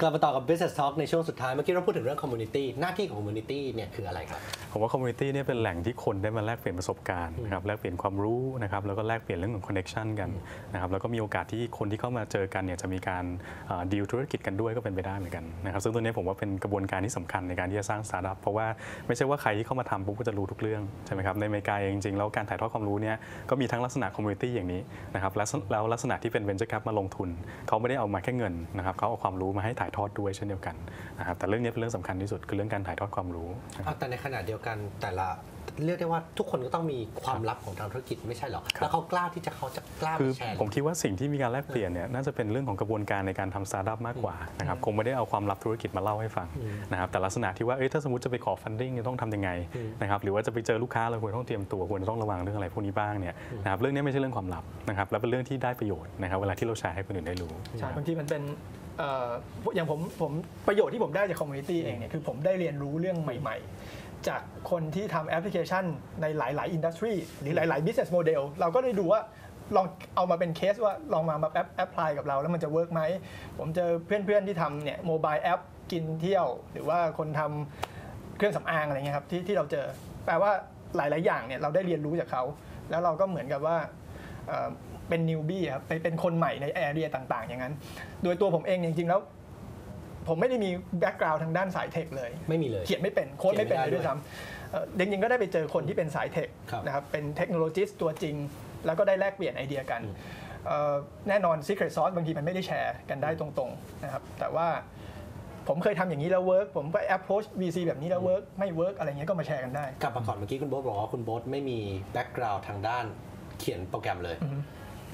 กลับมาต่อกับ Business Talk ในช่วงสุดท้าย เมื่อกี้เราพูดถึงเรื่อง Community หน้าที่ของ Community เนี่ยคืออะไรครับ ผมว่าคอมมูนิตี้เนี่ยเป็นแหล่งที่คนได้มาแลกเปลี่ยนประสบการณ์นะครับแลกเปลี่ยนความรู้นะครับแล้วก็แลกเปลี่ยนเรื่องของคอนเน็ชันกันนะครับแล้วก็มีโอกาสที่คนที่เข้ามาเจอกันเนี่ยจะมีการดีลธุรกิจกันด้วยก็เป็นไปได้เหมือนกันนะครับซึ่งตัวนี้ผมว่าเป็นกระบวนการที่สำคัญในการที่จะสร้างสตาร์ทอัพเพราะว่าไม่ใช่ว่าใครที่เข้ามาทำปุ๊บก็จะรู้ทุกเรื่องใช่ไหมครับในอเมริกาเองจริงๆแล้วการถ่ายทอดความรู้เนี่ยก็มีทั้งลักษณะคอมมูนิตี้อย่างนี้นะครับแล้วแล้วลักษณะที่เป็น venture cap มาลงทุนเขาไม่ได้เอามาแค่เงินนะครับเขาเอาความรู้มาให้ถ่ายทอดด้วยเช่นเดียวกันนะครับแต่เรื่องนี้เป็นเรื่องสำคัญที่สุดคือเรื่องการถ่ายทอดความรู้นะครับเอาแต่ในขณะเดียวกันแต่ละเรียกได้ว่าทุกคนก็ต้องมีความลับของทางธุรกิจไม่ใช่หรอแล้วเขากล้าที่จะเขาจะกล้าคืมาอแชร์ผมคิดว่าสิ่งที่มีการแลกเปลี่ยนเนี่ยน่าจะเป็นเรื่องของกระบวนการในการทำสตาร์ทอัพมากกว่านะครับคงไม่ได้เอาความลับธุรกิจมาเล่าให้ฟังนะครับแต่ลักษณะที่ว่าเอ้ยถ้าสมมติจะไปขอฟันดิ้งต้องทำยังไงนะครับหรือว่าจะไปเจอลูกค้าเราควรต้องเตรียมตัวควรจะต้องระวังเรื่องอะไรพวกนี้บ้างเนี่ยนะครับเรื่องนี้ไม่ใช่เรื่องความลับนะครับและเป็นเรื่องที่ได้ประโยชน์นะครับเวลาที่เราแชร์ให้คนอื่นได้รู้ใช่บางทีมันเป็นเอย่างผมผมประโยชน์ที่ผมได้จากคอมมูนิตี้เองเนี่ยคือผมได้เรียนรู้เรื่องใหม่ ๆ จากคนที่ทำแอปพลิเคชันในหลาย ๆ อินดัสทรีหรือหลาย ๆ business model เราก็ได้ดูว่าลองเอามาเป็นเคสว่าลองมามาแอปแอปพลายกับเราแล้วมันจะเวิร์กไหม ผมเจอเพื่อนๆที่ทำเนี่ยโมบายแอปกินเที่ยว หรือว่าคนทำเครื่องสำอางอะไรเงี้ยครับที่ที่เราเจอ แปลว่าหลาย ๆ อย่างเนี่ยเราได้เรียนรู้จากเขา แล้วเราก็เหมือนกับว่า เอ่อเป็นนิวบี้ครับไปเป็นคนใหม่ในแอเรียต่างๆ อย่างนั้น โดยตัวผมเองจริงๆแล้ว ผมไม่ได้มีแบ็กกราวด์ทางด้านสายเทคเลย ไม่มีเลย เขียนไม่เป็นโค้ดไม่เป็นเลยเขียนไม่ได้ด้วยซ้ำเอ่อจริงๆก็ได้ไปเจอคนที่เป็นสายเทคครับนะครับเป็นเทคโนโลยีตัวจริง แล้วก็ได้แลกเปลี่ยนไอเดียกันเอ่อแน่นอน Secret Sauce บางทีมันไม่ได้แชร์กันได้ตรงๆนะครับแต่ว่าผมเคยทำอย่างนี้แล้วเวิร์กผมก็ approach VC แบบนี้แล้วเวิร์กไม่เวิร์กอะไรเงี้ยก็มาแชร์กันได้ กลับมาก่อนเมื่อกี้คุณโบ๊ทบอกว่าคุณโบ๊ทไม่มีแบ็กกราวด์ทางด้าน เขียนโปรแกรมเลย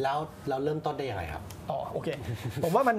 แล้วเราเริ่มต้นได้ยังไงครับ อ๋อโอเค ผมว่ามัน